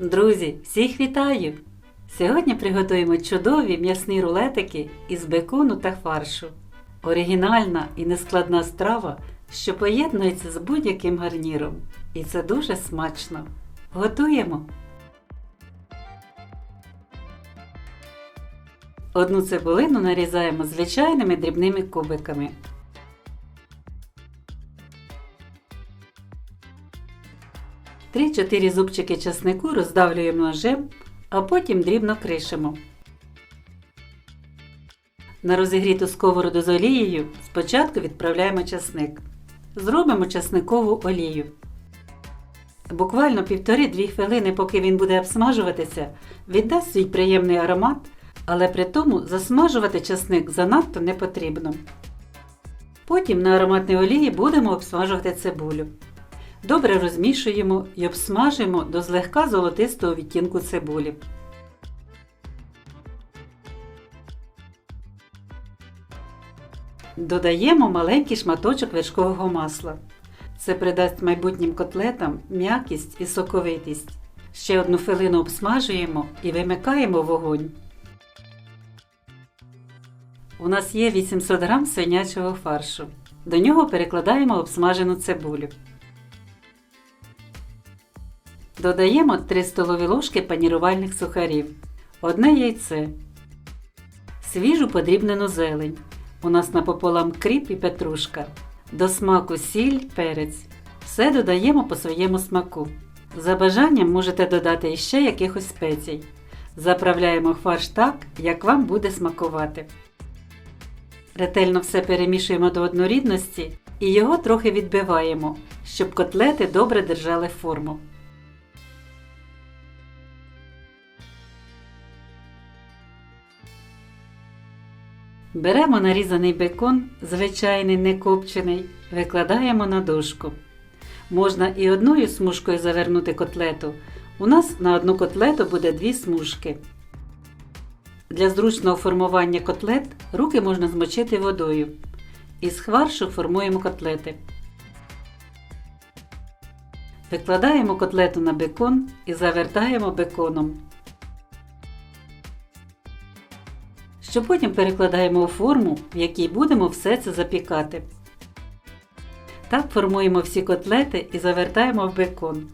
Друзі, всіх вітаю! Сьогодні приготуємо чудові м'ясні рулетики із бекону та фаршу. Оригінальна і нескладна страва, що поєднується з будь-яким гарніром. І це дуже смачно. Готуємо. Одну цибулину нарізаємо звичайними дрібними кубиками. Три-чотири зубчики часнику роздавлюємо ножем, а потім дрібно кришимо. На розігріту сковороду з олією спочатку відправляємо часник. Зробимо часникову олію. Буквально півтори-дві хвилини, поки він буде обсмажуватися, віддасть свій приємний аромат, але при тому засмажувати часник занадто не потрібно. Потім на ароматній олії будемо обсмажувати цибулю. Добре розмішуємо і обсмажимо до злегка золотистого відтінку цибулі. Додаємо маленький шматочок вершкового масла. Це придасть майбутнім котлетам м'якість і соковитість. Ще одну хвилину обсмажуємо і вимикаємо вогонь. У нас є 800 г свинячого фаршу. До нього перекладаємо обсмажену цибулю. Додаємо 3 столові ложки панірувальних сухарів, одне яйце, свіжу подрібнену зелень. У нас напополам кріп і петрушка. До смаку сіль, перець. Все додаємо по своєму смаку. За бажанням можете додати іще якихось спецій. Заправляємо фарш так, як вам буде смакувати. Ретельно все перемішуємо до однорідності і його трохи відбиваємо, щоб котлети добре держали форму. Беремо нарізаний бекон, звичайний не копчений, викладаємо на дошку. Можна і одною смужкою завернути котлету. У нас на одну котлету буде дві смужки. Для зручного формування котлет руки можна змочити водою. Із фаршу формуємо котлети. Викладаємо котлету на бекон і завертаємо беконом. Що потім перекладаємо у форму, в якій будемо все це запікати. Так формуємо всі котлети і завертаємо в бекон.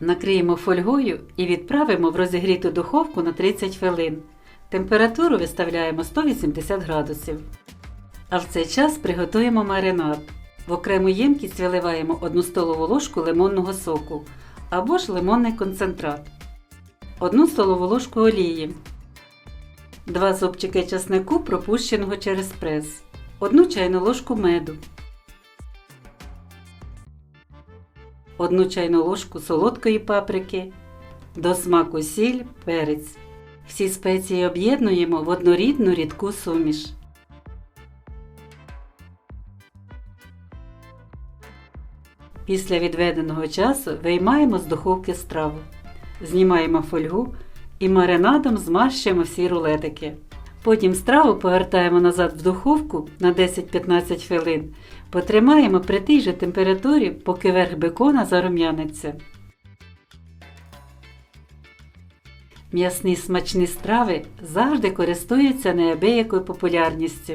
Накриємо фольгою і відправимо в розігріту духовку на 30 хвилин. Температуру виставляємо 180 градусів. А в цей час приготуємо маринад. В окрему ємкість виливаємо 1 столову ложку лимонного соку або ж лимонний концентрат, 1 столову ложку олії, 2 зубчики часнику, пропущеного через прес, 1 чайну ложку меду, 1 чайну ложку солодкої паприки, до смаку сіль, перець. Всі спеції об'єднуємо в однорідну рідку суміш. Після відведеного часу виймаємо з духовки страву. Знімаємо фольгу і маринадом змащуємо всі рулетики. Потім страву повертаємо назад в духовку на 10-15 хвилин. Потримаємо при тій же температурі, поки верх бекона зарум'яниться. М'ясні смачні страви завжди користуються неабиякою популярністю.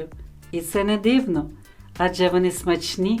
І це не дивно, адже вони смачні,